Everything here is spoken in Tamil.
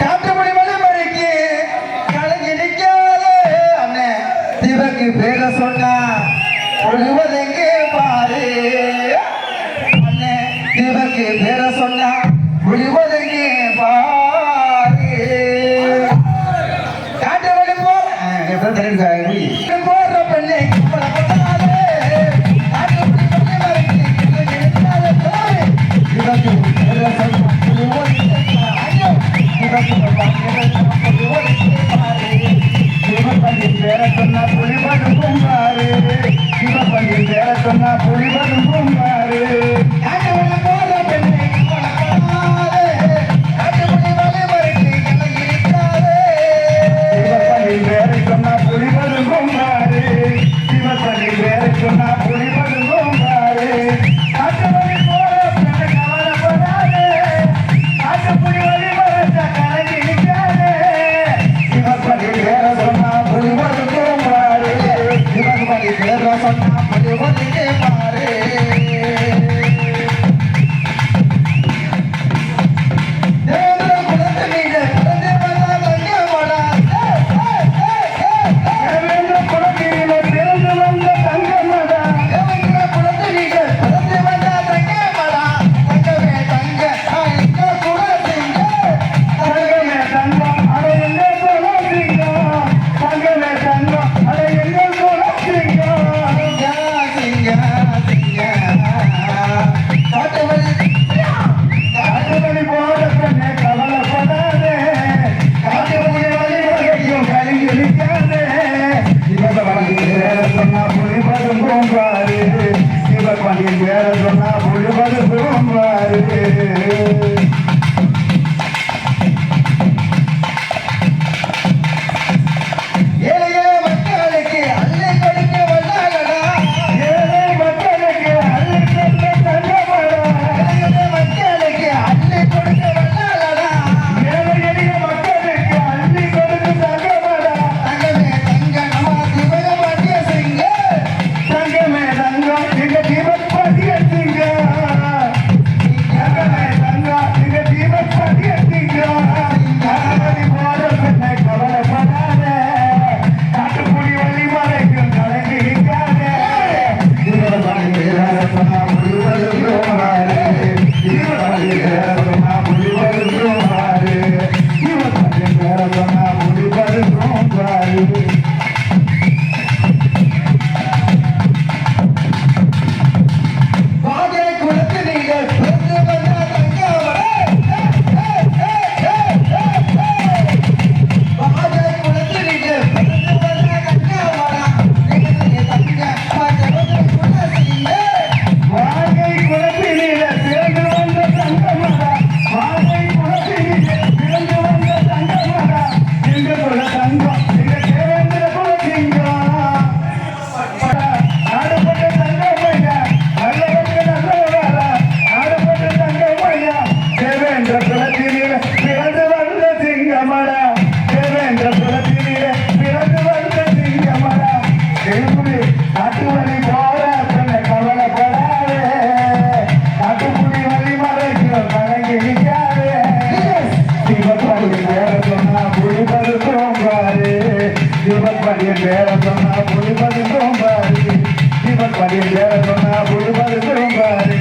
காட்டுப்படி மலைமலைக்கு களை கிடைக்காது அண்ணே. சிவக்கு பேர சொன்னா ஒழுவதெங்கே பாரு. அண்ணே சிவக்கு பேர சொன்னா Thank you. முழுவதும் பூம்பாரு சிவபகவானின் பேர சொன்னா முழுவதும் பூம்பாரு தீபக் படியின் பேர சொன்னா புலிபது திரும்பாரு தீபக் படியின் பேர சொன்னா புலிபது திரும்பாரு